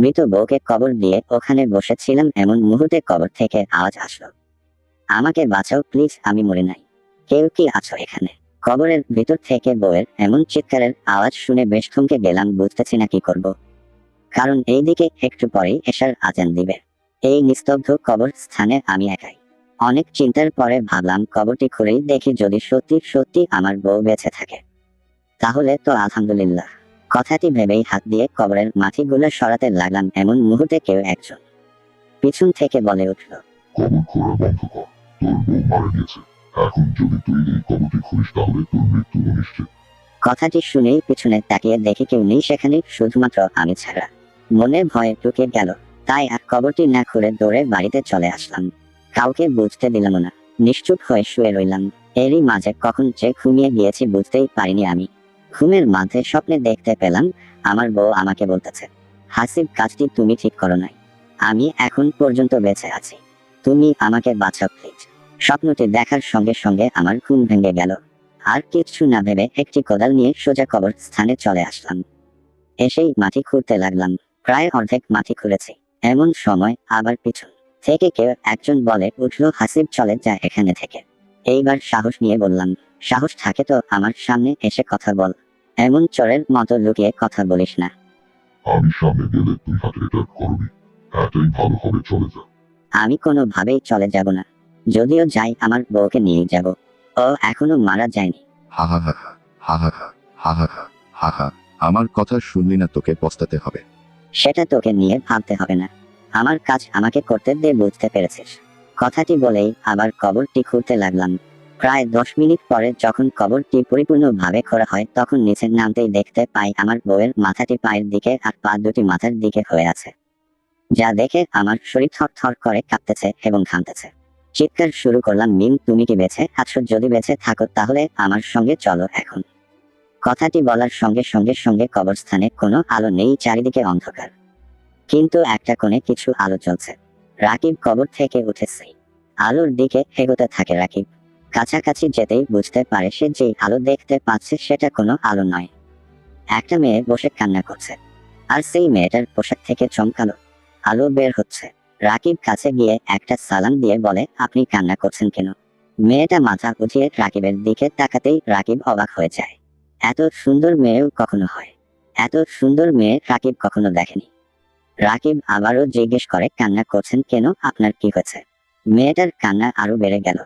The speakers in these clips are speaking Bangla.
মৃত বউকে কবর দিয়ে ওখানে বসেছিলাম এমন মুহূর্তে কবর থেকে আওয়াজ আসলো। আমাকে বাঁচাও, প্লিজ, আমি মরে নাই। কেউ কি আছো এখানে? কবরের ভিতর থেকে বউয়ের এমন চিৎকারের আওয়াজ শুনে বেশ থমকে গেলাম, বুঝতেছি না কি করব। কারণ এইদিকে একটু পরেই এসার আজান দিবে। এই নিস্তব্ধ কবর স্থানে আমি একাই। অনেক চিন্তার পরে ভাবলাম, কবরটি খুলেই দেখি যদি সত্যি সত্যি আমার বউ বেঁচে থাকে। তাহলে তো আলহামদুলিল্লাহ। কথাটি ভেবেই হাত দিয়ে কবরের মাটিগুলো সরাতে লাগলাম এমন মুহূর্তে কেউ একজন। পিছন থেকে বলে উঠল কবর খোঁড়া বন্ধ কর তোর বউ মারা গিয়েছে এখন যদি তুই এই কবরটি খুলিস তাহলে তোর মৃত্যু নিশ্চিত কথাটি শুনেই পিছনে তাকিয়ে দেখি কেউ নেই সেখানে শুধুমাত্র আমি ছাড়া। মনে ভয়ে ঢুকে গেল তাই আর কবরটি না খুলে দৌড়ে বাড়িতে চলে আসলাম। কাউকে বুঝতে দিলাম না নিশ্চুপ হয়ে শুয়ে রইলাম। এরই মাঝে কখন যে ঘুমিয়ে গিয়েছি বুঝতেই পারিনি আমি। ঘুমের মাঝে স্বপ্নে দেখতে পেলাম, আমার বউ আমাকে বলতেছে, হাসিব, কাজটি তুমি ঠিক করো নাই। আমি এখন পর্যন্ত বেঁচে আছি। তুমি আমাকে বাঁচাও প্লিজ স্বপ্নটি দেখার সঙ্গে সঙ্গে আমার ঘুম ভেঙে গেল। আর কিছু না ভেবে একটি কোদাল নিয়ে সোজা কবর স্থানে চলে আসলাম। এসেই মাটি খুঁড়তে লাগলাম। প্রায় অর্ধেক মাটি খুঁড়েছি। এমন সময় আবার পিছন থেকে কেউ একজন বলে, উঠল, হাসিব, চলে যা এখানে থেকে। এইবার সাহস নিয়ে বললাম সাহস থাকে তো আমার সামনে এসে কথা বল। এমন চরের মতো লুকিয়ে কথা বলিস না। আমি সামনে গেলে তুই হাতে করবি। এটাই ভালো হবে চলে যা। আমি কোনোভাবেই চলে যাব না। যদিও যাই আমার বউকে নিয়ে যাব। ও এখনও মারা যায়নি। হা হা হা হা হা হা হা হা হা হা হা আমার কথা শুনলি না তোকে পস্তাতে হবে। সেটা তোকে নিয়ে ভাবতে হবে না। আমার কাজ আমাকে করতে দে বুঝতে পেরেছিস। কথাটি বলেই আবার কবরটি খুঁড়তে লাগলাম। প্রায় দশ মিনিট পরে যখন কবরটি পরিপূর্ণভাবে খোঁড়া হয়, তখন নিচে নামতেই দেখতে পাই আমার বউয়ের মাথাটি পায়ের দিকে আর পা দুটি মাথার দিকে হয়ে আছে। যা দেখে আমার শরীর থর থর করে কাঁপতেছে এবং ঘামতেছে। চিৎকার শুরু করলাম, মিম, তুমি কি বেঁচে আছো? যদি বেঁচে থাকো তাহলে আমার সঙ্গে চলো এখন। কথাটি বলার সঙ্গে সঙ্গে সঙ্গে কবরস্থানে কোনো আলো নেই, চারিদিকে অন্ধকার। কিন্তু একটা কোণে কিছু আলো চলছে রাকিব কবর থেকে উঠেছে। আলোর দিকে এগোতে থাকে রাকিব। কাছাকাছি যেতেই বুঝতে পারে সে যে আলো দেখতে পাচ্ছে সেটা কোনো আলো নয়। একটা মেয়ে বসে কান্না করছে। আর সেই মেয়েটার পোশাক থেকে চমকালো আলো বের হচ্ছে। রাকিব কাছে গিয়ে একটা সালাম দিয়ে বলে, আপনি কান্না করছেন কেন? মেয়েটা মাথা উঠিয়ে রাকিবের দিকে তাকাতেই রাকিব অবাক হয়ে যায়। এত সুন্দর মেয়েও কখনো হয়। এত সুন্দর মেয়ে রাকিব কখনো দেখেনি। রাকিব আবারও জিজ্ঞেস করে, কান্না করছেন কেন? আপনার কি হয়েছে? মেয়েটার কান্না আরও বেড়ে গেল।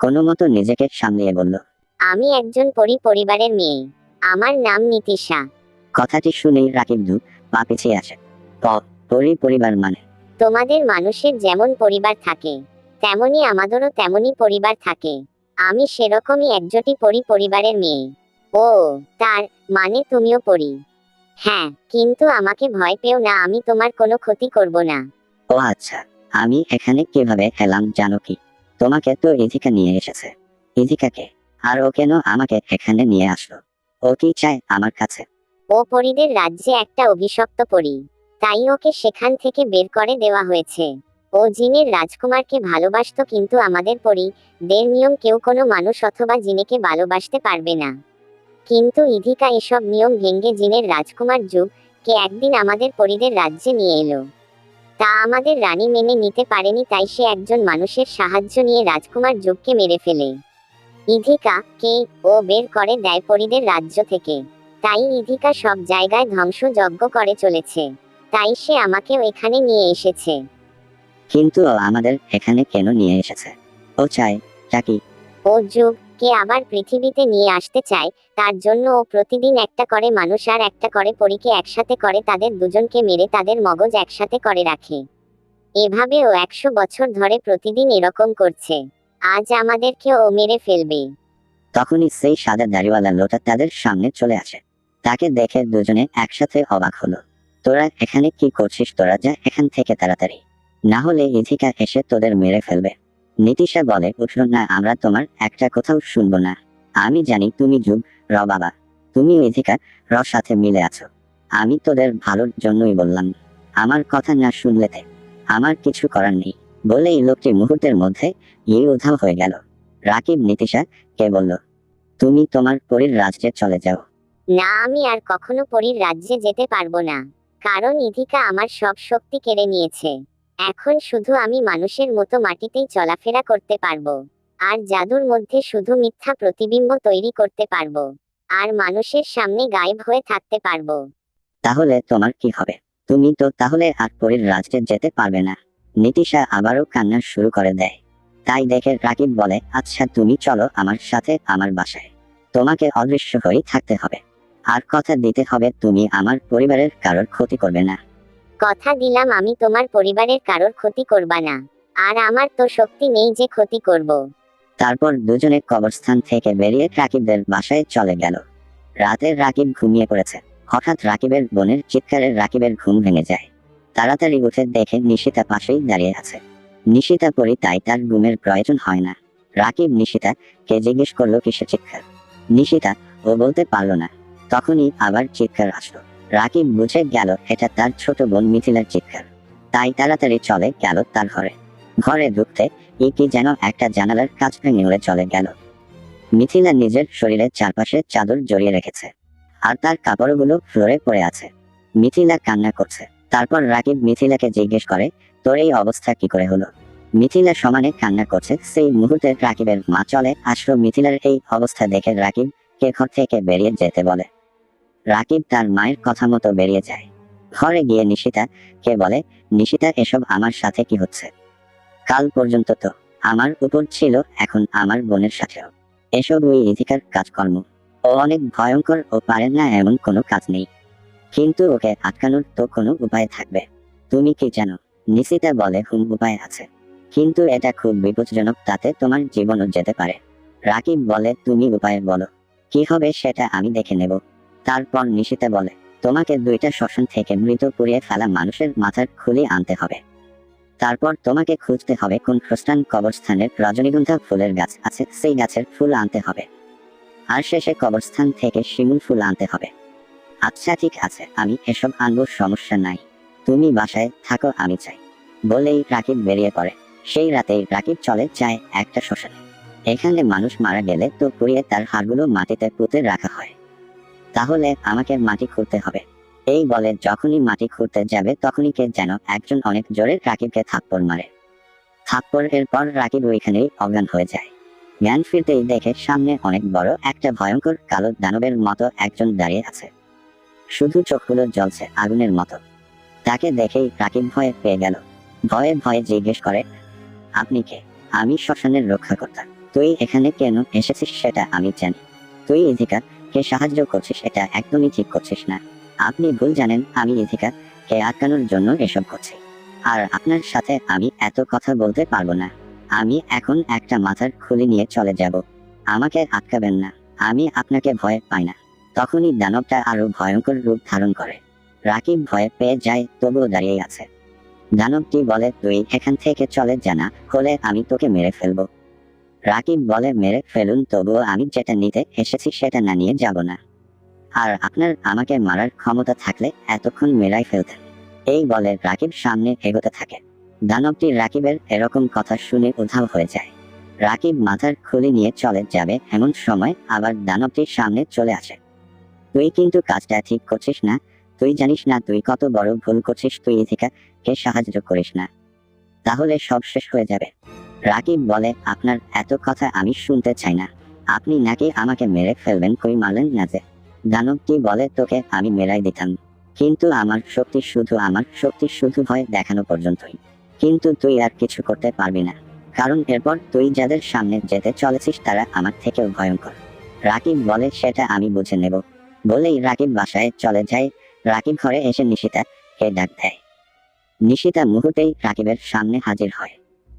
কোনো মতো নিজেকে সামলিয়ে বলল আমি একজন পরি পরিবারের মেয়ে। আমার নাম নীতিশা। কথাটি শুনেই রাকিব দু পা পিছিয়ে আসে। প পরি পরিবার মানে? তোমাদের মানুষের যেমন পরিবার থাকে তেমনি আমাদেরও তেমনি পরিবার থাকে। আমি সেরকমই একজোটি পরি পরিবারের মেয়ে। ও তার মানে তুমিও পরি। হ্যাঁ কিন্তু আমাকে ভয় পেও না আমি তোমার কোনো ক্ষতি করব না। ও আচ্ছা আমি এখানে কীভাবে এলাম জানো কি? তোমাকে তো ইধিকা নিয়ে এসেছে। ইধিকাকে আর ও কেন আমাকে এখানে নিয়ে আসলো? ও কি চায় আমার কাছে? ও পরিদের রাজ্যে একটা অভিশপ্ত পরি। তাই ওকে সেখান থেকে বের করে দেওয়া হয়েছে। ও জিনের রাজকুমারকে ভালোবাসতো কিন্তু আমাদের পরি দের নিয়ম কেউ কোনো মানুষ অথবা জিনেকে ভালোবাসতে পারবে না। কিন্তু ইধিকা এসব নিয়ম ভেঙ্গে জিনের রাজকুমার যুগ, কে একদিন আমাদের পরিদের রাজ্যে নিয়ে এলো। তা আমাদের রানী মেনে নিতে পারেনি তাই সে একজন মানুষের সাহায্য নিয়ে রাজকুমার যুগকে মেরে ফেলে। ইধিকা কে ও বের করে দেয় পরিদের রাজ্য থেকে। তাই ইধিকা সব জায়গায় ধ্বংসযজ্ঞ করে চলেছে। তাই সে আমাকেও এখানে নিয়ে এসেছে। কিন্তু ও আমাদের এখানে কেন নিয়ে এসেছে? ও চায় তা কি? ও যুগ কে আবার পৃথিবীতে নিয়ে আসতে চায়, তার জন্য ও প্রতিদিন একটা করে মানুষ আর একটা করে পরীকে একসাথে করে তাদের দুজনকে মেরে তাদের মগজ একসাথে করে রাখে। এভাবে ও একশো বছর ধরে প্রতিদিন এরকম করছে। আজ আমাদেরকে ও মেরে ফেলবে। তখনই সেই সাদা দাড়িওয়ালা লোটা তাদের সামনে চলে আসে। তাকে দেখে দুজনে একসাথে অবাক হলো। তোরা এখানে কি করছিস? তোরা যা এখান থেকে তাড়াতাড়ি। না হলে ইধিকা এসে তোদের মেরে ফেলবে। নীতিশা বলে উঠল না, আমরা তোমার একটা কোথাও শুনব না। আমি জানি তুমি যুগ, র বাবা। তুমি ইধিকা র সাথে মিলে আছো। আমি তোদের ভালোর জন্যই বললাম। আমার কথা না শুনলেতে আমার কিছু করার নেই। বলেই লোকটি মুহূর্তের মধ্যে ইয়ে উধাও হয়ে গেল। রাকিব, নীতিশা, কে বলল, তুমি তোমার পরীর রাজ্যে চলে যাও। না, আমি আর কখনো পরীর রাজ্যে যেতে পারব না। কারণ ইধিকা আমার সব শক্তি কেড়ে নিয়েছে। এখন শুধু আমি মানুষের মতো মাটিতেই চলাফেরা করতে পারব। আর জাদুর মধ্যে শুধু মিথ্যা প্রতিবিম্ব তৈরি করতে পারব। আর মানুষের সামনে গায়েব হয়ে থাকতে পারব। তাহলে তোমার কি হবে? তুমি তো তাহলে আর পরীর রাজ্যে যেতে পারবে না। নীতিশা আবারও কান্না শুরু করে দেয়। তাই দেখে রাকিব বলে আচ্ছা তুমি চলো আমার সাথে, আমার বাসায়। তোমাকে অদৃশ্য হয়েই থাকতে হবে। আর কথা দিতে হবে, তুমি আমার পরিবারের কারোর ক্ষতি করবে না। কথা দিলাম, আমি তোমার পরিবারের কারোর ক্ষতি করবা না। আর আমার তো শক্তি নেই যে ক্ষতি করব। তারপর দুজনে কবরস্থান থেকে বেরিয়ে রাকিবদের বাসায় চলে গেল। রাতে রাকিব ঘুমিয়ে পড়েছে। হঠাৎ রাকিবের বোনের চিৎকারে রাকিবের ঘুম ভেঙে যায়। তাড়াতাড়ি উঠে দেখে নিশিতা পাশেই দাঁড়িয়ে আছে। নিশিতা পরি তাই তার ঘুমের প্রয়োজন হয় না। রাকিব নিশিতা কে জিজ্ঞেস করল কিসের চিৎকার? নিশিতা ও বলতে পারল না। তখনই আবার চিৎকার আসলো। রাকিব বুঝে গেল এটা তার ছোট বোন মিথিলার চিৎকার। তাই তাড়াতাড়ি চলে গেল তার ঘরে। ঘরে ঢুকতে ই কি যেন একটা জানালার কাজ ভেঙে উড়ে চলে গেল। মিথিলা নিজের শরীরের চারপাশে চাদর জড়িয়ে রেখেছে। আর তার কাপড়গুলো ফ্লোরে পড়ে আছে। মিথিলা কান্না করছে। তারপর রাকিব মিথিলাকে জিজ্ঞেস করে, তোর এই অবস্থা কি করে হলো? মিথিলা সমানে কান্না করছে। সেই মুহূর্তে রাকিবের মা চলে। আসলো মিথিলার এই অবস্থা দেখে রাকিব কে ঘর থেকে বেরিয়ে যেতে বলে। রাকিব তার মায়ের কথা মতো বেরিয়ে যায়। ঘরে গিয়ে নিশিতা কে বলে, নিশিতা, এসব আমার সাথে কি হচ্ছে? কাল পর্যন্ত তো। আমার উপর ছিল, এখন আমার বোনের সাথেও। এসব ওই ইথিকার কাজকর্ম। ও অনেক ভয়ঙ্কর ও পারে না এমন কোনো কাজ নেই। কিন্তু ওকে আটকানোর তো কোনো উপায় থাকবে। তুমি কি জানো, নিশিতা বলে, হুম, উপায় আছে। কিন্তু এটা খুব বিপজ্জনক, তাতে তোমার জীবনও যেতে পারে। রাকিব বলে, তুমি উপায় বলো। কি হবে সেটা আমি দেখে নেব। তারপর নিশিতা বলে, তোমাকে দুইটা শ্মশান থেকে মৃত পুড়িয়ে ফেলা মানুষের মাথার খুলি আনতে হবে। তারপর তোমাকে খুঁজতে হবে কোন খ্রিস্টান কবরস্থানের রজনীগন্ধা ফুলের গাছ আছে, সেই গাছের ফুল আনতে হবে। আর শেষে কবরস্থান থেকে শিমুল ফুল আনতে হবে। আচ্ছা ঠিক আছে, আমি এসব আনব, সমস্যা নাই। তুমি বাসায় থাকো, আমি চাই বলেই রাকিব বেরিয়ে পড়ে। সেই রাতেই রাকিব চলে যায় একটা শ্মশানে। এখানে মানুষ মারা গেলে তো পুড়িয়ে তার হাড়গুলো মাটিতে পুঁতে রাখা হয়। তাহলে আমাকে মাটি খুঁড়তে হবে। এই বলে যখনই মাটি খুঁড়তে যাবে তখনই কে যেন একজন অনেক জোরে রাকিবকে থাপ্পড় মারে। থাপ্পড় এর পর রাকিব ওইখানেই অজ্ঞান হয়ে যায়। জ্ঞান ফিরতেই দেখে সামনে অনেক বড় একটা ভয়ঙ্কর কালো দানবের মতো একজন দাঁড়িয়ে আছে। শুধু চোখগুলো জ্বলছে আগুনের মতো। তাকে দেখেই রাকিব ভয়ে পেয়ে গেল। ভয়ে ভয়ে জিজ্ঞেস করে, আপনি কে? আমি শ্মশানের রক্ষাকর্তা। তুই এখানে কেন এসেছিস সেটা আমি জানি। তুই ইধিকা কে সাহায্য করছিস এটা একদমই ঠিক করছিস না। আপনি ভুল জানেন, আমি ইধিকা কে আটকানোর জন্য এসব করছি। আর আপনার সাথে আমি এত কথা বলতে পারব না। আমি এখন একটা মাথার খুলি নিয়ে চলে যাব। আমাকে আটকাবেন না। আমি আপনাকে ভয় পাই না। তখনই দানবটা আরও ভয়ঙ্কর রূপ ধারণ করে। রাকিব ভয়ে পেয়ে যায়, তবুও দাঁড়িয়ে আছে। দানবটি বলে, তুই এখান থেকে চলে জানা হলে আমি তোকে মেরে ফেলব। রাকিব বলে, মেরে ফেলুন, তবুও আমি যেটা নিতে এসেছি সেটা না নিয়ে যাব না। আর আপনার আমাকে মারার ক্ষমতা থাকলে এতক্ষণ মেরাই ফেলতেন এই বলে রাকিব সামনে এগোতে থাকে। দানবটি রাকিবের এরকম কথা শুনে উধাও হয়ে যায়। রাকিব মাথার খুলি নিয়ে চলে যাবে এমন সময় আবার দানবটির সামনে চলে আসে। তুই কিন্তু কাজটা ঠিক করছিস না। তুই জানিস না তুই কত বড় ভুল করছিস। তুই ইথিকা কে সাহায্য করিস না। তাহলে সব শেষ হয়ে যাবে। রাকিব বলে, আপনার এত কথা আমি শুনতে চাই না। আপনি নাকি আমাকে মেরে ফেলবেন কই মারলেন না যে? দানবটি বলে, তোকে আমি মেরাই দিতাম। কিন্তু আমার শক্তি শুধু আমার শক্তি শুধু ভয় দেখানো পর্যন্তই। কিন্তু তুই আর কিছু করতে পারবি না। কারণ এরপর তুই যাদের সামনে যেতে চলেছিস তারা আমার থেকেও ভয়ঙ্কর। রাকিব বলে, সেটা আমি বুঝে নেব। বলেই রাকিব বাসায় চলে যায়। রাকিব ঘরে এসে নিশিতা কে ডাক দেয়। নিশিতা মুহূর্তেই রাকিবের সামনে হাজির হয়।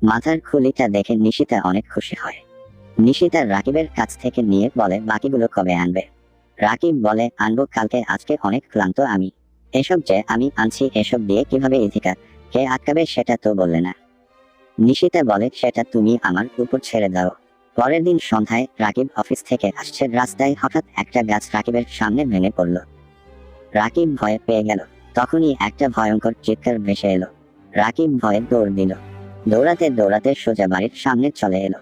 মাথার খুলিটা দেখে নিশিতা অনেক খুশি হয়। নিশিতা রাকিবের কাছ থেকে নিয়ে বলে, বাকিগুলো কবে আনবে? রাকিব বলে, আনব কালকে, আজকে অনেক ক্লান্ত আমি। এসব যে আমি আনছি, এসব দিয়ে কীভাবে ইথিকা কে আটকাবে সেটা তো বললে না। নিশিতা বলে, সেটা তুমি আমার উপর ছেড়ে দাও। পরের দিন সন্ধ্যায় রাকিব অফিস থেকে আসছে। রাস্তায় হঠাৎ একটা গাছ রাকিবের সামনে ভেঙে পড়ল। রাকিব ভয়ে পেয়ে গেল। তখনই একটা ভয়ঙ্কর চিৎকার ভেসে এলো। রাকিব ভয়ে দৌড় দিল। দৌড়াতে দৌড়াতে সোজা বাড়ির সামনে চলে এলো।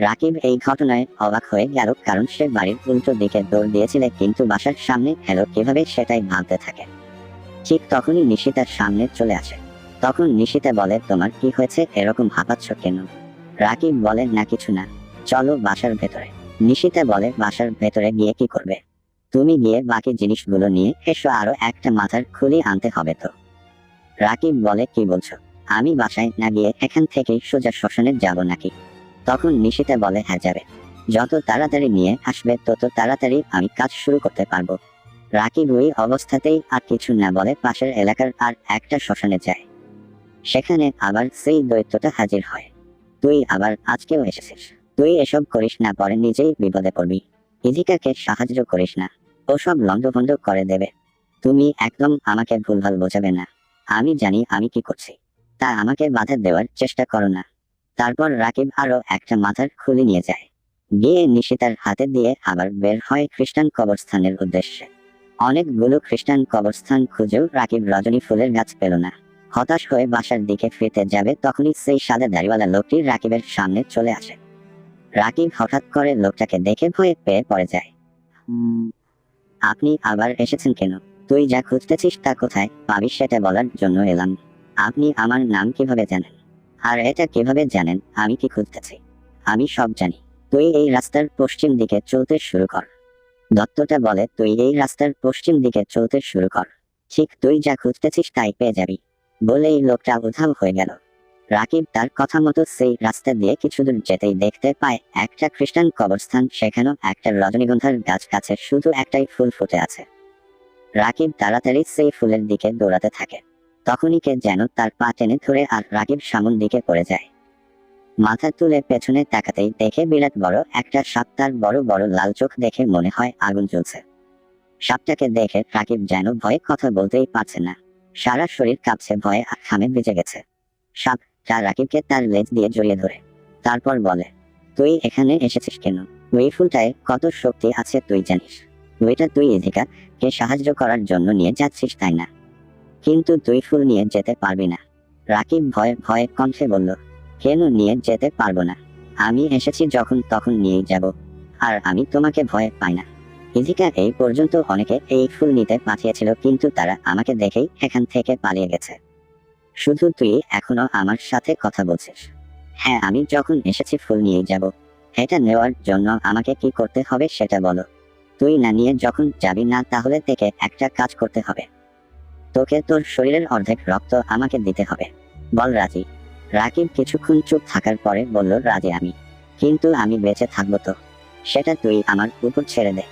রাকিব এই ঘটনায় অবাক হয়ে গেল, কারণ সে বাড়ির উল্টো দিকে দৌড় দিয়েছিল, কিন্তু বাসার সামনে এলো কীভাবে সেটাই ভাবতে থাকে। ঠিক তখনই নিশিতার সামনে চলে আসে। তখন নিশিতা বলে, তোমার কি হয়েছে? এরকম হাঁপাচ্ছ কেন? রাকিব বলে, না, কিছু না। চলো বাসার ভেতরে। নিশিতা বলে, বাসার ভেতরে গিয়ে কি করবে? তুমি গিয়ে বাকি জিনিসগুলো নিয়ে এসো, আরও একটা মাথার খুলি আনতে হবে তো। রাকিব বলে, কি বলছো? আমি বাসায় না গিয়ে এখান থেকে সোজা শ্মশানে যাব নাকি? তখন নিশিতা বলে হ্যাঁ যাবে। যত তাড়াতাড়ি নিয়ে আসবে, তত তাড়াতাড়ি আমি কাজ শুরু করতে পারব। রাকিব ওই অবস্থাতেই আর কিছু না বলে পাশের এলাকার আর একটা শ্মশানে যায়। সেখানে আবার সেই দৈত্যটা হাজির হয়। তুই আবার আজকেও এসেছিস। তুই এসব করিস না, পরে নিজেই বিপদে পড়বি। ইজিকাকে সাহায্য করিস না। ও ওসব লন্ডভন্ড করে দেবে। তুমি একদম আমাকে ভুলভাল বোঝাবে না। আমি জানি আমি কি করছি। তা আমাকে বাধা দেওয়ার চেষ্টা করো না। তারপর রাকিব আরও একটা মাথার খুলি নিয়ে যায়। গিয়ে নিশিতার হাতে দিয়ে আবার বের হয় খ্রিস্টান কবরস্থানের উদ্দেশ্যে। অনেকগুলো খ্রিস্টান কবরস্থান খুঁজেও রাকিব রজনী ফুলের গাছ পেল না। হতাশ হয়ে বাসার দিকে ফিরতে যাবে তখনই সেই সাদা দাড়িওয়ালা লোকটি রাকিবের সামনে চলে আসে। রাকিব হঠাৎ করে লোকটাকে দেখে ভয়ে পেয়ে পড়ে যায়। "হুম, আপনি আবার এসেছেন কেন? তুই যা খুঁজতেছিস তা কোথায়? পাবি সেটা বলার জন্য এলাম। আপনি আমার নাম কীভাবে জানেন? আর এটা কীভাবে জানেন? আমি কি খুঁজতেছি? আমি সব জানি। তুই এই রাস্তার পশ্চিম দিকে চলতে শুরু কর। দত্তটা বলে, তুই এই রাস্তার পশ্চিম দিকে চলতে শুরু কর। ঠিক তুই যা খুঁজতেছিস তাই পেয়ে যাবি। বলেই লোকটা উধাও হয়ে গেল। রাকিব তার কথা মতো সেই রাস্তা দিয়ে কিছু দূর যেতেই দেখতে পায়, একটা খ্রিস্টান কবরস্থান, সেখানেও একটা রজনীগন্ধার গাছ কাছে শুধু একটাই ফুল ফুটে আছে। রাকিব তাড়াতাড়ি সেই ফুলের দিকে দৌড়াতে থাকে। তখনই কে যেন তার পা টেনে ধরে আর রাকিব সামন দিকে পড়ে যায়। মাথা তুলে পেছনে তাকাতেই দেখে বিরাট বড় একটা সাপ, তার বড় বড় লাল চোখ দেখে মনে হয় আগুন জ্বলছে। সাপটাকে দেখে রাকিব যেন ভয়ে কথা বলতেই পারছে না। সারা শরীর কাঁপছে, ভয়ে আর খামে ভিজে গেছে। সাপটা রাকিবকে তার লেজ দিয়ে জড়িয়ে ধরে। তারপর বলে, তুই এখানে এসেছিস কেন? ওই ফুলটায় কত শক্তি আছে তুই জানিস। ওইটা তুই এদিকা, কে সাহায্য করার জন্য নিয়ে যাচ্ছিস তাই না? কিন্তু তুই ফুল নিয়ে যেতে পারবি না। রাকিব ভয়ে ভয়ে কণ্ঠে বলল, কেন নিয়ে যেতে পারব না? আমি এসেছি যখন তখন নিয়েই যাব, আর আমি তোমাকে ভয় পাই না। ইজিকা এই পর্যন্ত অনেকে এই ফুল নিতে পাঠিয়েছিল, কিন্তু তারা আমাকে দেখেই এখান থেকে পালিয়ে গেছে। শুধু তুই এখনও আমার সাথে কথা বলছিস। হ্যাঁ আমি যখন এসেছি ফুল নিয়েই যাব। এটা নেওয়ার জন্য আমাকে কি করতে হবে সেটা বলো। তুই না নিয়ে যখন যাবি না, তাহলে থেকে একটা কাজ করতে হবে। তোকে তোর শরীরের অর্ধেক রক্ত আমাকে দিতে হবে। বল, রাজি। রাকিব কিছুক্ষণ চুপ থাকার পরে বলল, রাজি, আমি। কিন্তু আমি বেঁচে থাকব তো। সেটা তুই আমার উপর ছেড়ে দে।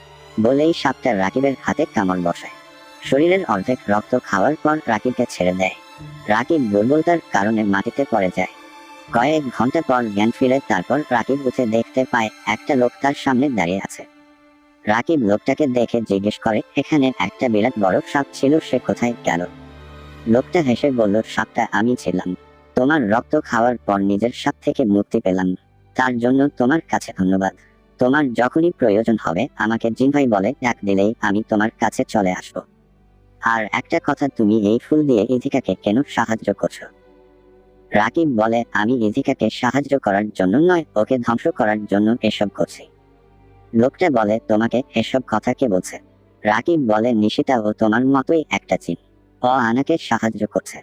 বলেই সাপটা রাকিবের হাতে কামড় বসায়। শরীরের অর্ধেক রক্ত খাওয়ার পর রাকিবকে ছেড়ে দেয়। রাকিব দুর্বলতার কারণে মাটিতে পড়ে যায়। কয়েক ঘণ্টা পর জ্ঞান ফিরে তারপর রাকিব উঠে দেখতে পায় একটা লোক তার সামনে দাঁড়িয়ে আছে। রাকিব লোকটাকে দেখে জিজ্ঞেস করে, এখানে একটা বিরাট বড় সাপ ছিল, সে কোথায় গেল? লোকটা হেসে বলল, সাপটা আমি ছিলাম। তোমার রক্ত খাওয়ার পর নিজের সাপ থেকে মুক্তি পেলাম। তার জন্য তোমার কাছে ধন্যবাদ। তোমার যখনই প্রয়োজন হবে, আমাকে জিনভাই বলে, ডাক দিলেই আমি তোমার কাছে চলে আসব। আর একটা কথা, তুমি এই ফুল দিয়ে ইধিকাকে কেন সাহায্য করছ? রাকিব বলে, আমি ইধিকাকে সাহায্য করার জন্য নয়, ওকে ধ্বংস করার জন্য এসব করছি। লোকটা বলে, তোমাকে এসব কথা কে বলছে? রাকিব বলে, নিশিতা ও তোমার মতোই একটা চিন ও আনাকে সাহায্য করছে।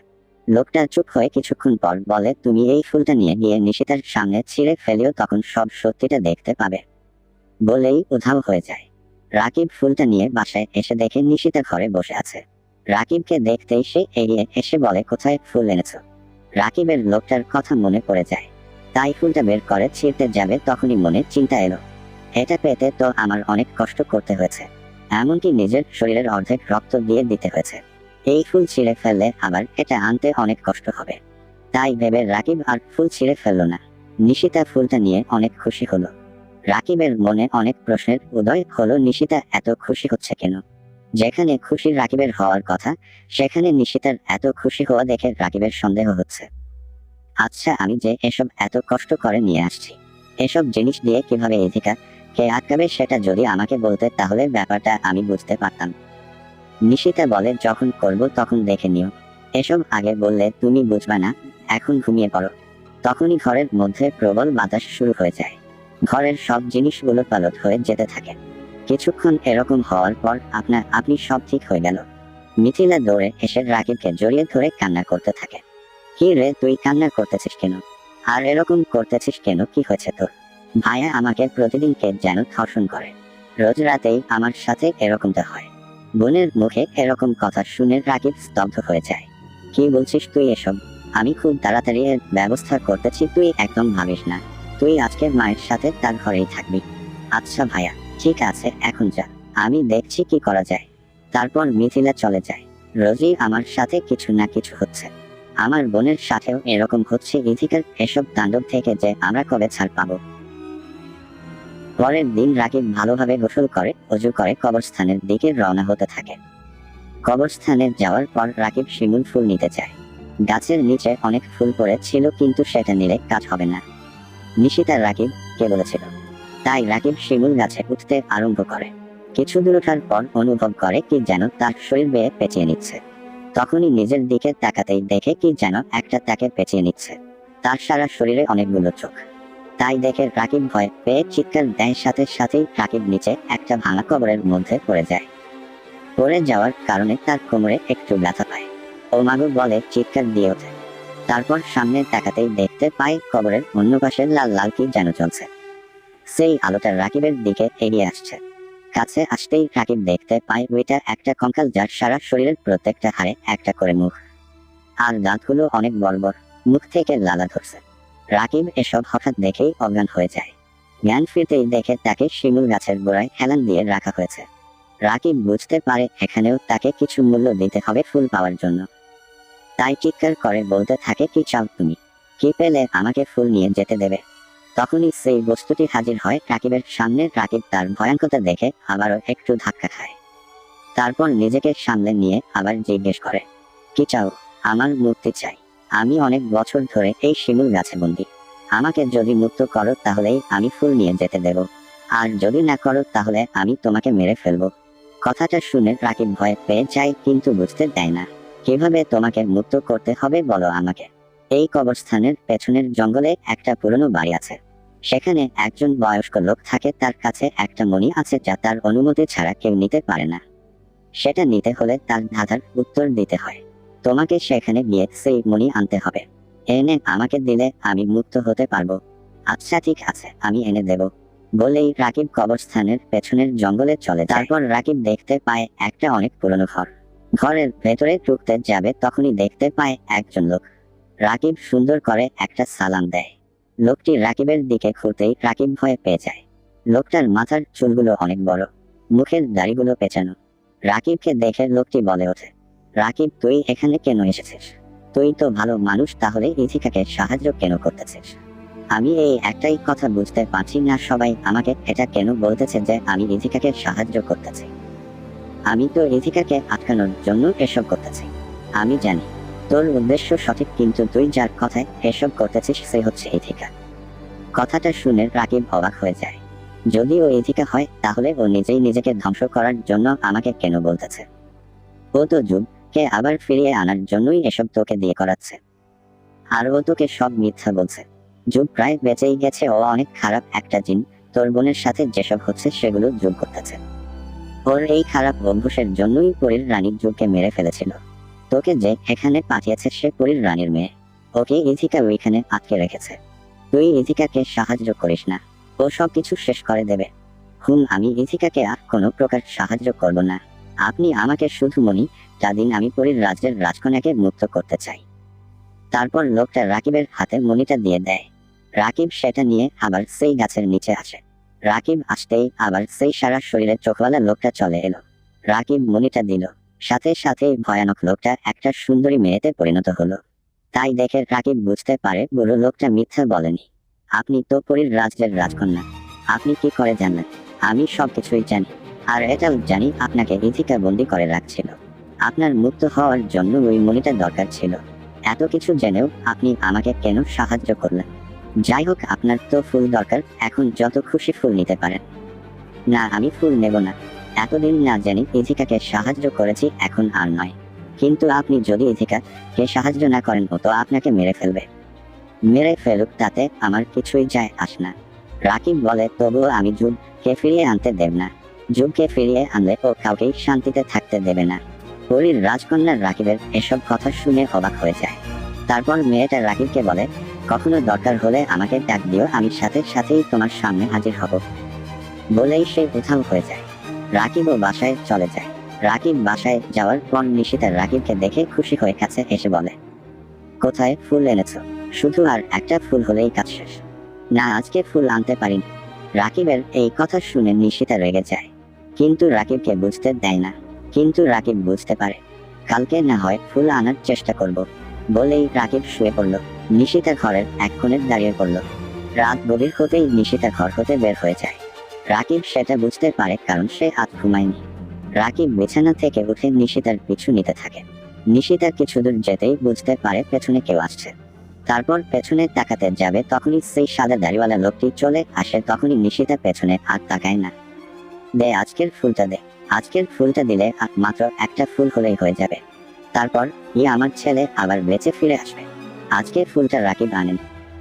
লোকটা চুপ হয়ে কিছুক্ষণ পর বলে, তুমি এই ফুলটা নিয়ে গিয়ে নিশিতার সামনে ছিঁড়ে ফেলিও, তখন সব সত্যিটা দেখতে পাবে। বলেই উধাও হয়ে যায়। রাকিব ফুলটা নিয়ে বাসায় এসে দেখে নিশিতা ঘরে বসে আছে। রাকিবকে দেখতেই সে এগিয়ে এসে বলে, কোথায় ফুল এনেছ? রাকিবের লোকটার কথা মনে পড়ে যায়। তাই ফুলটা বের করে ছিঁড়তে যাবে, তখনই মনে চিন্তা এলো। এটা পেতে তো আমার অনেক কষ্ট করতে হয়েছে। এমনকি নিজের শরীরের অর্ধেক রক্ত দিয়ে দিতে হয়েছে। এই ফুল ছিঁড়ে ফেললে আবার এটা আনতে অনেক কষ্ট হবে। তাই ভেবে রাকিব আর ফুল ছিঁড়ে ফেলল না। নিশিতা ফুলটা নিয়ে অনেক খুশি হলো। রাকিবের মনে অনেক প্রশ্নের উদয় হলো, নিশিতা এত খুশি হচ্ছে কেন? যেখানে খুশি রাকিবের হওয়ার কথা, সেখানে নিশিতার এত খুশি হওয়া দেখে রাকিবের সন্দেহ হচ্ছে। আচ্ছা আমি যে এসব এত কষ্ট করে নিয়ে আসছি, এসব জিনিস দিয়ে কীভাবে এদিকা কে আটকাবে সেটা যদি আমাকে বলতে, তাহলে ব্যাপারটা আমি বুঝতে পারতাম। নিশিতা বলে, যখন করব, তখন দেখে নিও। এসব আগে বললে তুমি বুঝবে না, এখন ঘুমিয়ে পড়ো। তখনই ঘরের মধ্যে প্রবল বাতাস শুরু হয়ে যায়। ঘরের সব জিনিসগুলো পালট হয়ে যেতে থাকে। কিছুক্ষণ এরকম হওয়ার পর আপনার, আপনি সব ঠিক হয়ে গেল। মিথিলা দৌড়ে এসে রাকিবকে জড়িয়ে ধরে কান্না করতে থাকে। কি রে, তুই কান্না করতেছিস কেন? আর এরকম করতেছিস কেন? কি হয়েছে তোর? ভাইয়া আমাকে প্রতিদিন প্রতিদিনকে যেন ধর্ষণ করে। রোজ রাতেই আমার সাথে এরকমটা হয়। বোনের মুখে এরকম কথা শুনে রাকিব স্তব্ধ হয়ে যায়। কি বলছিস তুই এসব? আমি খুব তাড়াতাড়ি এর ব্যবস্থা করতেছি, তুই একদম ভাবিস না। তুই আজকে মায়ের সাথে তার ঘরেই থাকবি। আচ্ছা ভাইয়া ঠিক আছে, এখন যা। আমি দেখছি কি করা যায়। তারপর মিথিলা চলে যায়। রোজই আমার সাথে কিছু না কিছু হচ্ছে। আমার বোনের সাথেও এরকম হচ্ছে, ইথিকার এসব তাণ্ডব থেকে যে আমরা কবে ছাড় পাবো? পরের দিন রাকিব ভালোভাবে গোসল করে, অজু করে কবরস্থানের দিকে রওনা হতে থাকে। কবরস্থানে যাওয়ার পর রাকিব শিমুল ফুল নিতে চায়। গাছের নিচে অনেক ফুল পড়ে ছিল কিন্তু সেটা নিলে কাজ হবে না। নিশিতা রাকিব কে বলেছিল? তাই রাকিব শিমুল গাছে উঠতে আরম্ভ করে। কিছু দূর ওঠার পর অনুভব করে কি যেন তার শরীর বেয়ে পেঁচিয়ে নিচ্ছে। তখনই নিজের দিকে তাকাতেই দেখে কি যেন একটা তাকে পেঁচিয়ে নিচ্ছে। তার সারা শরীরে অনেকগুলো চোখ। তাই দেখে রাকিব ভয় পেয়ে চিৎকার দেয়, সাথে সাথেই রাকিব নিচে একটা ভাঙা কবরের মধ্যে পড়ে যায়। পড়ে যাওয়ার কারণে তার কোমরে একটু ব্যথা পায়। ও মাগু বলে, চিৎকার দিয়ে ওঠে। তারপর সামনে তাকাতেই দেখতে পায় কবরের অন্য পাশে লাল লাল কি যেন চলছে। সেই আলোটা রাকিবের দিকে এগিয়ে আসছে। কাছে আসতেই রাকিব দেখতে পায় ওইটা একটা কঙ্কাল যার সারা শরীরের প্রত্যেকটা হাড়ে একটা করে মুখ। আর দাঁতগুলো অনেক বড় বড়, মুখ থেকে লালা ধরছে। রাকিব এসব হঠাৎ দেখেই অজ্ঞান হয়ে যায়। জ্ঞান ফিরতেই দেখে তাকে শিমুল গাছের গোড়ায় হেলান দিয়ে রাখা হয়েছে। রাকিব বুঝতে পারে এখানেও তাকে কিছু মূল্য দিতে হবে ফুল পাওয়ার জন্য। তাই চিৎকার করে বলতে থাকে, কি চাও তুমি? কি পেলে আমাকে ফুল নিয়ে যেতে দেবে? তখনই সেই বস্তুটি হাজির হয় রাকিবের সামনে। রাকিব তার ভয়ঙ্কতা দেখে আবারও একটু ধাক্কা খায়। তারপর নিজেকে সামলে নিয়ে আবার জিজ্ঞেস করে, কি চাও? আমার মুক্তি চাই। আমি অনেক বছর ধরে এই শিমুল গাছে বন্দি। আমাকে যদি মুক্ত করো তাহলেই আমি ফুল নিয়ে যেতে দেব। আর যদি না করো তাহলে আমি তোমাকে মেরে ফেলব। কথাটা শুনে রাকিব ভয় পেয়ে যায় কিন্তু বুঝতে দেয় না। কীভাবে তোমাকে মুক্ত করতে হবে বলো আমাকে। এই কবরস্থানের পেছনের জঙ্গলে একটা পুরনো বাড়ি আছে। সেখানে একজন বয়স্ক লোক থাকে, তার কাছে একটা মণি আছে যা তার অনুমতি ছাড়া কেউ নিতে পারে না। সেটা নিতে হলে তার ধাঁধার উত্তর দিতে হয়। তোমাকে সেখানে গিয়ে সেই মণি আনতে হবে। এনে আমাকে দিলে আমি মুক্ত হতে পারব। আচ্ছা ঠিক আছে, আমি এনে দেব। বলেই রাকিব কবরস্থানের পেছনের জঙ্গলে চলে তারপর রাকিব দেখতে পায় একটা অনেক পুরনো ঘর। ঘরের ভেতরে ঢুকতে যাবে তখনই দেখতে পায় একজন লোক। রাকিব সুন্দর করে একটা সালাম দেয়। লোকটি রাকিবের দিকে ঘুরতেই রাকিব ভয়ে পেয়ে যায়। লোকটার মাথার চুলগুলো অনেক বড়, মুখের দাড়িগুলো পেঁচানো রাকিবকে দেখে লোকটি বলে ওঠে রাকিব, তুই এখানে কেন এসেছিস? তুই তো ভালো মানুষ, তাহলে ইথিকাকে সাহায্য কেন করতেছিস? আমি এই একটাই কথা বুঝতে পারছি না, সবাই আমাকে এটা কেন বলতেছে যে আমি ইথিকাকে সাহায্য করতেছি? আমি তো ইথিকাকে আটকানোর জন্য এসব করতেছি। আমি জানি, তোর উদ্দেশ্য সঠিক, কিন্তু তুই যার কথায় এসব করতেছিস, সে হচ্ছে ইথিকা। কথাটা শুনে রাকিব অবাক হয়ে যায়। যদি ও ইথিকা হয়, তাহলে ও নিজেই নিজেকে ধ্বংস করার জন্য আমাকে কেন বলতেছে? ও তো যুগকে আবার ফিরিয়ে আনার জন্যই এসব তোকে দিয়ে করাচ্ছে? আর ও তোকে সব মিথ্যা বলছে। যুগ প্রায় বেঁচেই গেছে, ও অনেক খারাপ একটা জিন। তোর বোনের সাথে যেসব হচ্ছে সেগুলো যোগ করতেছে ওর এই খারাপ অভ্যাসের জন্যই পরীর রানী যুগকে মেরে ফেলেছিল। তোকে যে এখানে পাঠিয়েছে সে পরীর রানীর মেয়ে। ওকে ইথিকা ওইখানে আটকে রেখেছে। তুই ইথিকাকে সাহায্য করিস না। ও সব কিছু শেষ করে দেবে। হুম, আমি ইথিকাকে আর কোনো প্রকার সাহায্য করব না। আপনি আমাকে শুধু মনি, যা দিন আমি পরীর রাজ্যের রাজকন্যাকে মুক্ত করতে চাই। তারপর লোকটা রাকিবের হাতে মনিটা দিয়ে দেয়। রাকিব সেটা নিয়ে আবার সেই গাছের নিচে আসে। রাকিব আসতেই আবার সেই সারা শরীরে চোখওয়ালা লোকটা চলে এলো। রাকিব মনিটা দিল। সাথে সাথেই ভয়ানক লোকটা একটা সুন্দরী মেয়েতে পরিণত হলো। তাই দেখে রাকিব বুঝতে পারে বুড়ো লোকটা মিথ্যা বলেনি। আপনি তো পরীর রাজ্যের রাজকন্যা। আপনি কি করে জানলেন? আমি সবকিছুই জানি। আর এটাও জানি আপনাকে ইথিকা বন্দি করে রাখছিল। আপনার মুক্ত হওয়ার জন্য ওই মনিটা দরকার ছিল। এত কিছু জেনেও আপনি আমাকে কেন সাহায্য করলেন? যাই হোক, আপনার তো ফুল দরকার, এখন যত খুশি ফুল নিতে পারেন। না, আমি ফুল নেব না। এতদিন না জানি ইথিকাকে সাহায্য করেছি, এখন আর নয়। কিন্তু আপনি যদি ইথিকা কে সাহায্য না করেন, ও তো আপনাকে মেরে ফেলবে। মেরে ফেলুক, তাতে আমার কিছুই যায় আস না। রাকিব বলে, তবুও আমি যুগকে ফিরিয়ে আনতে দেব না। যুগকে ফিরিয়ে আনলে ও কাউকেই শান্তিতে থাকতে দেবে না। পরীর রাজকন্যা রাকিবের এসব কথা শুনে অবাক হয়ে যায়। তারপর মেয়েটা রাকিবকে বলে, কখনো দরকার হলে আমাকে ডাক দিও, আমি সাথে সাথেই তোমার সামনে হাজির হব। বলেই সে উধাও হয়ে যায়। রাকিবও বাসায় চলে যায়। রাকিব বাসায় যাওয়ার পর নিশিতা রাকিবকে দেখে খুশি হয়ে কাছে এসে বলে, কোথায় ফুল এনেছ? শুধু আর একটা ফুল হলেই কাজ শেষ। না, আজকে ফুল আনতে পারিনি। রাকিবের এই কথা শুনে নিশিতা রেগে যায়। কিন্তু রাকিবকে বুঝতে দেয় না। কিন্তু রাকিব বুঝতে পারে। কালকে না হয় ফুল আনার চেষ্টা করব। বলেই রাকিব শুয়ে পড়ল। নিশিতা ঘরের এক কোণে দাঁড়িয়ে পড়ল। রাত গভীর হতেই নিশিতা ঘর হতে বের হয়ে যায়। রাকিব সেটা বুঝতে পারে কারণ সে আজ ঘুমায়নি। রাকিব বিছানা থেকে উঠে নিশিতার পিছু নিতে থাকে। নিশিতা কিছু দূর যেতেই বুঝতে পারে পেছনে কেউ আসছে। তারপর পেছনে তাকাতে যাবে তখনই সেই সাদা দাড়িওয়ালা লোকটি চলে আসে তখনই নিশিতা পেছনে আর তাকায় না। দে আজকের ফুলটা দে। আজকের ফুলটা দিলে মাত্র একটা ফুল হলেই হয়ে যাবে। তারপর ই আমার ছেলে আবার বেঁচে ফিরে আসবে। আজকের ফুলটা রাকিব আনেন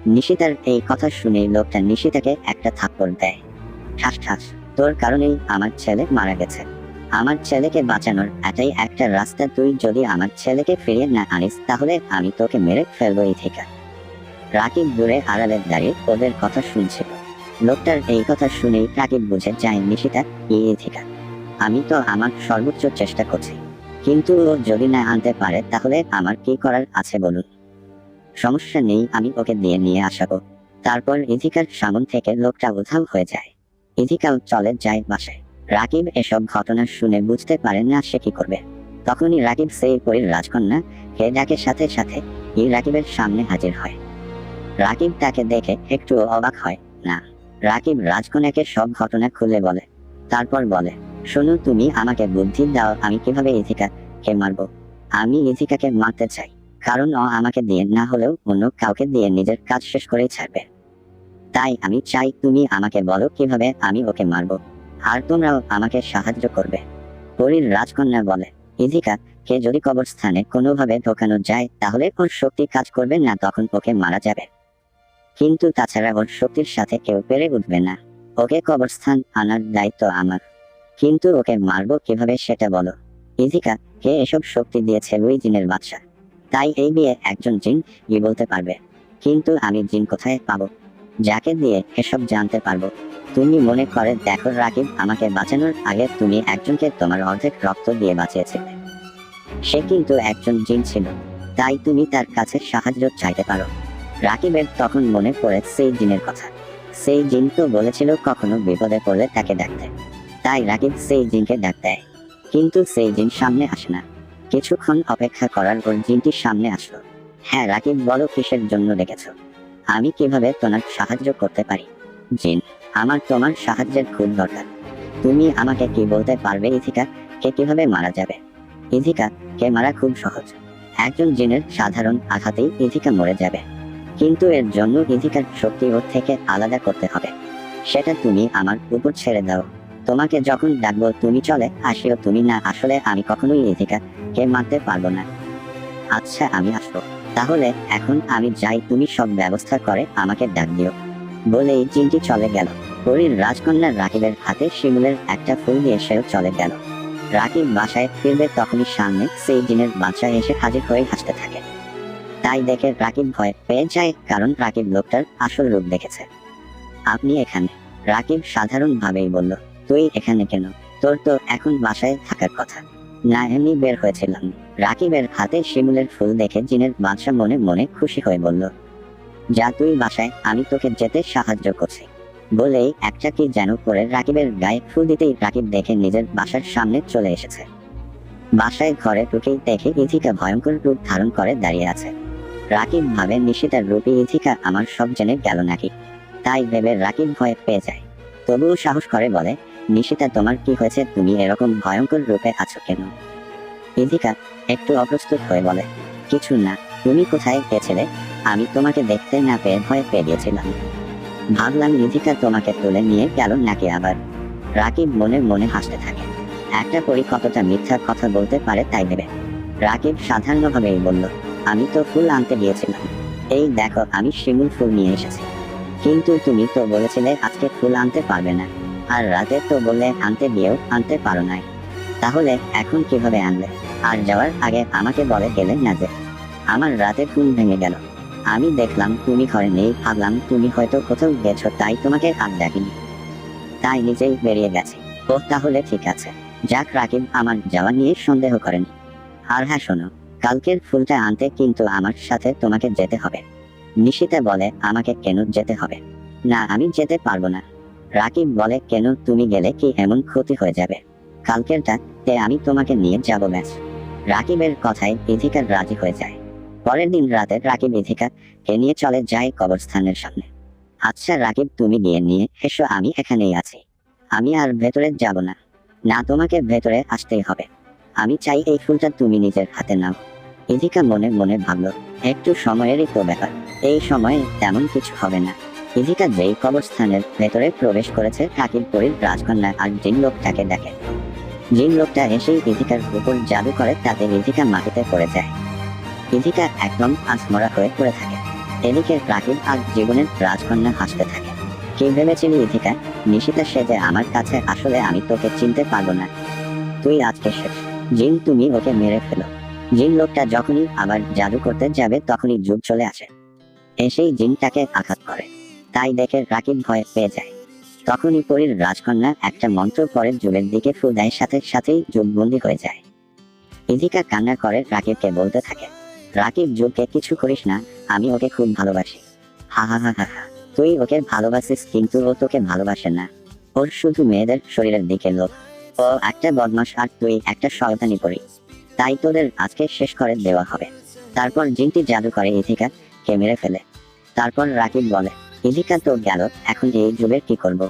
নিশিতার এই কথা শুনেই লোকটা নিশিতাকে একটা থাপ্পড় দেয়। ঠাস ঠাস, তোর কারণেই আমার ছেলে মারা গেছে। আমার ছেলেকে বাঁচানোর এটাই একটা রাস্তা। তুই যদি আমার ছেলেকে ফিরিয়ে না আনিস, তাহলে আমি তোকে মেরে ফেলব এই থেকে রাকিব দূরে আড়ালে দাঁড়িয়ে ওদের কথা শুনছিল। লোকটার এই কথা শুনেই রাকিব বুঝে যায় নিশিতা এই থেকে আমি তো আমার সর্বোচ্চ চেষ্টা করছি। কিন্তু ও যদি না আনতে পারে, তাহলে আমার কি করার আছে বলুন? সমস্যা নেই, আমি ওকে দিয়ে নিয়ে আসাবো। তারপর ইথিকার সামন থেকে লোকটা উধাও হয়ে যায়। ইথিকাও চলে যায় বাসায় রাকিব এসব ঘটনা শুনে বুঝতে পারে না সে কি করবে। তখনই রাকিব সেই পরীর রাজকন্যা, হে ডাকে সাথে সাথে ই রাকিবের সামনে হাজির হয়। রাকিব তাকে দেখে একটু অবাক হয়, না। রাকিব রাজকন্যাকে সব ঘটনা খুলে বলে। তারপর বলে, শোনো, তুমি আমাকে বুদ্ধি দাও, আমি কীভাবে ইথিকাকে মারবো? আমি ইথিকাকে মারতে চাই। কারণ ও আমাকে দিয়ে, না হলেও অন্য কাউকে দিয়ে নিজের কাজ শেষ করেই ছাড়বে। তাই আমি চাই তুমি আমাকে বলো কীভাবে আমি ওকে মারবো। আর তোমরাও আমাকে সাহায্য করবে। পরীর রাজকন্যা বলে, ইথিকা, কে যদি কবরস্থানে কোনোভাবে ঢোকানো যায়, তাহলে ওর শক্তি কাজ করবে না, তখন ওকে মারা যাবে। কিন্তু তাছাড়া ওর শক্তির সাথে কেউ পেরে উঠবে না। ওকে কবরস্থান আনার দায়িত্ব আমার। কিন্তু ওকে মারবো কীভাবে সেটা বলো। ইথিকা কে এসব শক্তি দিয়েছে ওই জিনের বাদশা তাই এই বিয়ে একজন জিন, ই বলতে পারবে। কিন্তু আমি জিন কোথায় পাবো? যাকে দিয়ে এসব জানতে পারব। তুমি মনে করে দেখো রাকিব, আমাকে বাঁচানোর আগে তুমি একজনকে তোমার অর্ধেক রক্ত দিয়ে বাঁচিয়েছিলে। সে কিন্তু একজন জিন ছিল। তাই তুমি তার কাছে সাহায্য চাইতে পারো। রাকিবের তখন মনে পড়ে সেই জিনের কথা। সেই জিন তো বলেছিল কখনো বিপদে পড়লে তাকে ডাকতে। তাই রাকিব সেই জিনকে ডাক দেয়। কিন্তু সেই জিন সামনে আসে না। কিছুক্ষণ অপেক্ষা করার পর জিনটির সামনে আসলো। হ্যাঁ রাকিব বলো কিসের জন্য ডেকেছো? আমি কীভাবে তোমার সাহায্য করতে পারি? জিন, আমার তোমার সাহায্যের খুব দরকার। তুমি আমাকে কি বলতে পারবে, ইথিকা? কে কীভাবে মারা যাবে? ইথিকা, কে মারা খুব সহজ। একজন জিনের সাধারণ আঘাতেই ইথিকা মরে যাবে। কিন্তু এর জন্য ইথিকার শক্তি ওর থেকে আলাদা করতে হবে। সেটা তুমি আমার উপর ছেড়ে দাও। তোমাকে যখন ডাকবো তুমি চলে আসিও, তুমি না আসলে আমি কখনোই ইথিকা কে মারতে পারব না। আচ্ছা আমি আসব। তাহলে এখন আমি যাই, তুমি সব ব্যবস্থা করে আমাকে ডাক দিও। বলেই জিনটি চলে গেল। পরীর রাজকন্যা রাকিবের হাতে শিমুলের একটা ফুল দিয়ে সেও চলে গেল। রাকিব বাসায় ফিরবে তখনই সামনে সেই দিনের বাদশা এসে হাজির হয়ে হাসতে থাকে। তাই দেখে রাকিব ভয় পেয়ে যায়, কারণ রাকিব লোকটার আসল রূপ দেখেছে। আপনি এখানে? রাকিব সাধারণভাবেই বলল, তুই এখানে কেন? তোর তো এখন বাসায় থাকার কথা। না, এমনি বের হয়েছিলাম। রাকিবের হাতে শিমুলের ফুল দেখে জিনের বাদশা মনে মনে খুশি হয়ে বলল, যা তুই বাসায়, আমি তোকে যেতে সাহায্য করছি। বলেই একটা কি যেন করে রাকিবের গায়ে ফুল দিতেই রাকিব দেখে নিজের বাসার সামনে চলে এসেছে। বাসায় ঘরে ঢুকেই দেখে ইথিকা ভয়ঙ্কর রূপ ধারণ করে দাঁড়িয়ে আছে। রাকিব ভাবে নিশিতার রূপে ইথিকা আমার সব জেনে গেল নাকি। তাই ভেবে রাকিব ভয় পেয়ে যায়। তবুও সাহস করে বলে, নিশিতা তোমার কি হয়েছে? তুমি এরকম ভয়ঙ্কর রূপে আছো কেন? ইথিকা একটু অপ্রস্তুত হয়ে বলে, কিছু না, তুমি কোথায় গেছিলে? আমি তোমাকে দেখতে না পেয়ে ভয় পেয়ে গিয়েছিলাম ভাবলাম ইথিকা তোমাকে তুলে নিয়ে গেল নাকি আবার? রাকিব মনে মনে হাসতে থাকে। একটা পরি কতটা মিথ্যা কথা বলতে পারে তাই ভেবে। রাকিব সাধারণভাবেই বলল আমি তো ফুল আনতে গিয়েছিলাম। এই দেখো, আমি শিমুল ফুল নিয়ে এসেছি। কিন্তু তুমি তো বলেছিলে আজকে ফুল আনতে পারবে না। আর রাতে তো বললে আনতে গিয়েও আনতে পারো নাই। তাহলে এখন কীভাবে আনলে আর যাওয়ার আগে আমাকে বলে গেলে না যে, আমার রাতে ঘুম ভেঙে গেল। আমি দেখলাম তুমি ঘরে নেই, ভাবলাম তুমি হয়তো কোথাও গেছো, তাই তোমাকে আর ডাকিনি তাই নিজেই বেরিয়ে গেছে। ও তাহলে ঠিক আছে। যাক রাকিব, আমার যাওয়া নিয়ে সন্দেহ করেনি। আর হ্যাঁ শোনো কালকের ফুলটা আনতে কিন্তু আমার সাথে তোমাকে যেতে হবে। নিশিতা বলে, আমাকে কেন যেতে হবে? না, আমি যেতে পারব না। রাকিব বলে, কেন তুমি গেলে কি এমন ক্ষতি হয়ে যাবে? কালকেরটা তে আমি তোমাকে নিয়ে যাব ব্যাস রাকিবের কথায় ইথিকা রাজি হয়ে যায়। পরের দিন রাতে রাকিব ইথিকা কে নিয়ে চলে যায় কবরস্থানের সামনে। আচ্ছা রাকিব, তুমি গিয়ে নিয়ে এসো, আমি এখানেই আছি। আমি আর ভেতরে যাব না। না, তোমাকে ভেতরে আসতেই হবে। আমি চাই এই ফুলটা তুমি নিজের হাতে নাও। ইথিকা মনে মনে ভাবলো, একটু সময়েরই তো ব্যাপার, এই সময়ে তেমন কিছু হবে না। ইথিকা যেই কবরস্থানের ভেতরে প্রবেশ করেছে রাকিব পরীর রাজকন্যা আর জিন লোকটাকে দেখে। জিন লোকটা এসেই ইথিকার উপর জাদু করে তাতে ইথিকা মাটিতে পড়ে যায়। ইথিকা একদম আজমরা হয়ে পড়ে থাকে। এদিকে রাকিব আর জীবনের রাজকন্যা হাসতে থাকে। কি ভেবেছিলি ইথিকা নিশিতা সে যে আমার কাছে আসলে আমি তোকে চিনতে পারব না। তুই আজকে শেষ। জিন তুমি ওকে মেরে ফেলো। জিন লোকটা যখনই আবার জাদু করতে যাবে, তখনই যুগ চলে আসে। এসেই জিনটাকে আঘাত করে। তাই দেখে রাকিব ভয় পেয়ে যায়। তখনই পরীর রাজকন্যা একটা মন্ত্র পরে যুগের দিকে ফু দেয় সাথে সাথেই যুগবন্দি হয়ে যায়। ইদিকা কান্না করে রাকিবকে বলতে থাকে, রাকিব, যুগকে কিছু করিস না, আমি ওকে খুব ভালোবাসি। হা হা হা হা হা। তুই ওকে ভালোবাসিস, কিন্তু ও তোকে ভালোবাসে না। ওর শুধু মেয়েদের শরীরের দিকে লোক ও একটা বদমাস, আর তুই একটা শয়তানি করি তাই তোদের আজকে শেষ করে দেওয়া হবে। তারপর জিনটি জাদু করে ইথিকা কে মেরে ফেলে। তারপর রাকিব বলে, ইথিকা তো গেল, এখন এই যুগের কি করব?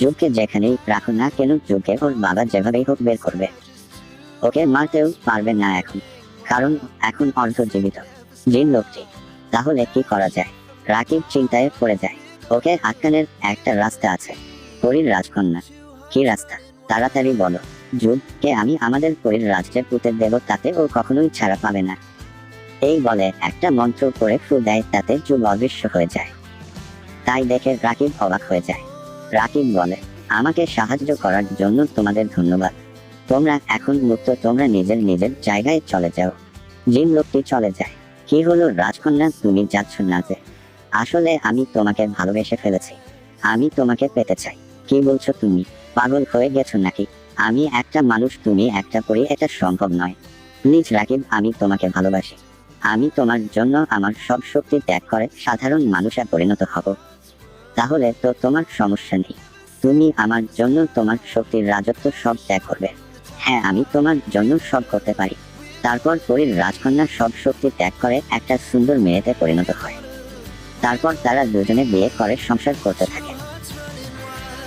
যুগকে যেখানেই রাখো না কেন, যুগকে ওর বাবা যেভাবেই হোক বের করবে। ওকে মারতেও পারবে না এখন, কারণ এখন অর্ধজীবিত। জিন লোকটি, তাহলে কি করা যায়? রাকিব চিন্তায় পড়ে যায়। ওকে আটকানের একটা রাস্তা আছে, পরীর রাজকন্যা। কি রাস্তা? তাড়াতাড়ি বলো, যুগকে আমি আমাদের পরীর রাজ্যে পুঁতে দেব, তাতে ও কখনোই ছাড়া পাবে না। এই বলে একটা মন্ত্র করে ফু দেয়, তাতে যুগ অদৃশ্য হয়ে যায়। তাই দেখে রাকিব অবাক হয়ে যায়। রাকিব বলে, আমাকে সাহায্য করার জন্য তোমাদের ধন্যবাদ। তোমরা এখন মুক্ত, তোমরা নিজের নিজের জায়গায় চলে যাও। জিন লোকটি চলে যায়, কি হলো রাজকন্যা, তুমি যাচ্ছ না যে। আসলে আমি তোমাকে ভালোবেসে ফেলেছি। আমি তোমাকে পেতে চাই। কি বলছো তুমি? পাগল হয়ে গেছো নাকি? আমি একটা মানুষ, তুমি একটা পরি এটা সম্ভব নয়। প্লিজ রাকিব, আমি তোমাকে ভালোবাসি। আমি তোমার জন্য আমার সব শক্তি ত্যাগ করে সাধারণ মানুষে পরিণত হব। তাহলে তো তোমার সমস্যা নেই। তুমি আমার জন্য তোমার শক্তির রাজত্ব সব ত্যাগ করবে। হ্যাঁ আমি তোমার জন্য সব করতে পারি। তারপর পরীর রাজকন্যা সব শক্তি ত্যাগ করে একটা সুন্দর মেয়েতে পরিণত হয়। তারপর তারা দুজনে বিয়ে করে, সংসার করতে থাকে।